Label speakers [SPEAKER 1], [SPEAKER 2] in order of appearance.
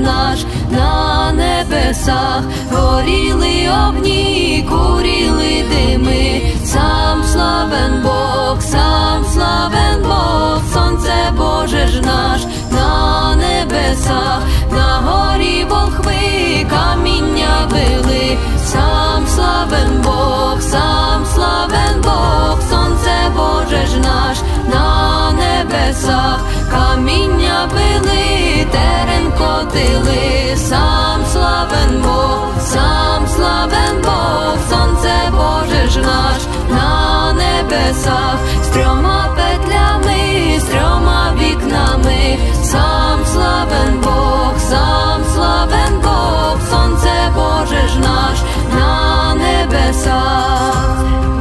[SPEAKER 1] наш на небесах, горіли огні, куріли дими, сам славен Бог, сам славен Бог, сонце Боже ж наш на небесах, небесах, з